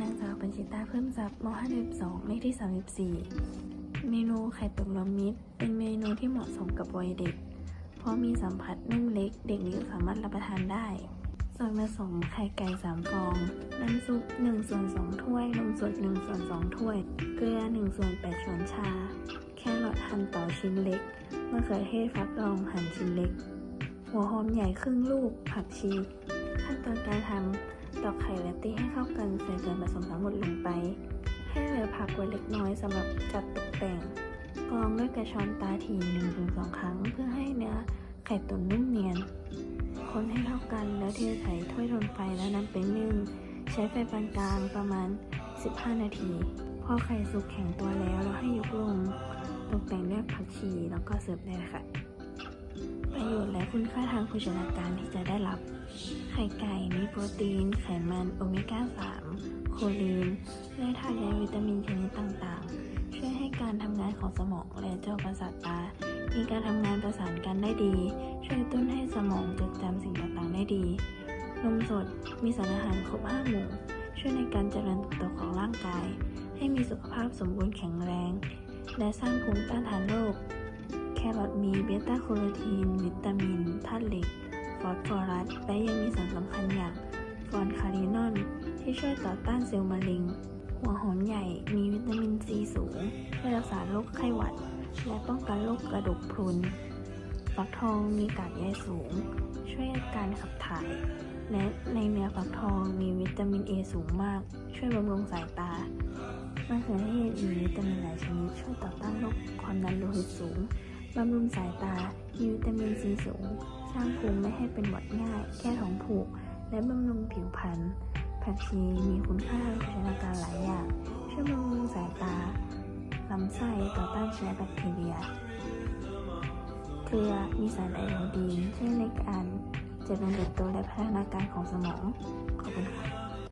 นางสาวปัญชิตาเพิ่มทรัพย์ม52เลขที่ 34 เมนูไข่ตุ๋นรวมมิตร เป็นเมนูที่เหมาะสมกับวัยเด็ก เพราะมีสัมผัสนุ่มเล็กเด็กจิ๋วสามารถรับประทานได้ ส่วนผสมไข่ไก่ 3 ฟอง น้ำซุป1ส่วน2ถ้วย นมสด1ส่วน2ถ้วย เกลือ1ส่วน8ช้อนชา แครอทหั่นต่อชิ้นเล็กมะเขือเทศฟักทองหั่นชิ้นเล็ก หัวหอมใหญ่ครึ่งลูก ผักชี ขั้นตอนการทำตอกไข่และตีให้เข้า ผสมทั้งหมดลงไป ให้เหลือผักไว้เล็กน้อยสำหรับจัดตกแต่งกรองด้วยกระชอนตาถี่1-2ครั้ง เพื่อให้เนื้อไข่ตุ๋นนุ่มเนียน คนให้เข้ากันแล้วเทใส่ถ้วยทนไฟแล้วนำไปนึ่งใช้ไฟปานกลางประมาณ 15 นาที พอไข่สุกแข็งตัวแล้วเราให้ยกลง ตกแต่งด้วยผักชีแล้วก็เสิร์ฟได้ค่ะ ประโยชน์และคุณค่าทางโภชนาการที่จะได้รับ ไข่ไก่มีโปรตีน ไขมันโอเมก้า 3 โคลีนและธาตุและวิตามินชนิดต่างๆ ช่วยให้การทำงานของสมองและจอประสาทตา มีการทำงานประสานกันได้ดี ช่วยกระตุ้นให้สมองจดจำสิ่งต่างๆได้ดี นมสดมีสารอาหารครบ5หมู่ช่วยในการเจริญเติบโตของร่างกาย ให้มีสุขภาพสมบูรณ์แข็งแรง และสร้างภูมิต้านทานโรค รอทมีเบต้าโคโรทีน วิตามิน ธาตุเหล็ก ฟอสฟอรัส และยังมีสารสำคัญอย่างฟอนคารินอน ที่ช่วยต่อต้านเซลล์มะเร็ง หัวหอมใหญ่มีวิตามินซีสูงช่วยรักษาโรคไข้หวัด และป้องกันโรคกระดูกพรุน ฟักทองมีกากใยสูง ช่วยการขับถ่าย และในเนื้อฟักทองมีวิตามินเอสูงมาก ช่วยบำรุงสายตามะเขือเทศมีวิตามินหลายชนิดช่วยต่อต้านโรคความดันโลหิตสูง บำรุงสายตา มีวิตามินซีสูง สร้างภูมิไม่ให้เป็นหวัดง่าย แก้ท้องผูก และบำรุงผิวพรรณ ผักชีมีคุณค่าทางโภชนาการหลายอย่าง ช่วยบำรุงสายตา ลำไส้ต่อต้านเชื้อแบคทีเรีย เกลือมีสารไอโอดีนช่วยในการเจริญเติบโตและพัฒนาการของสมอง ขอบคุณค่ะ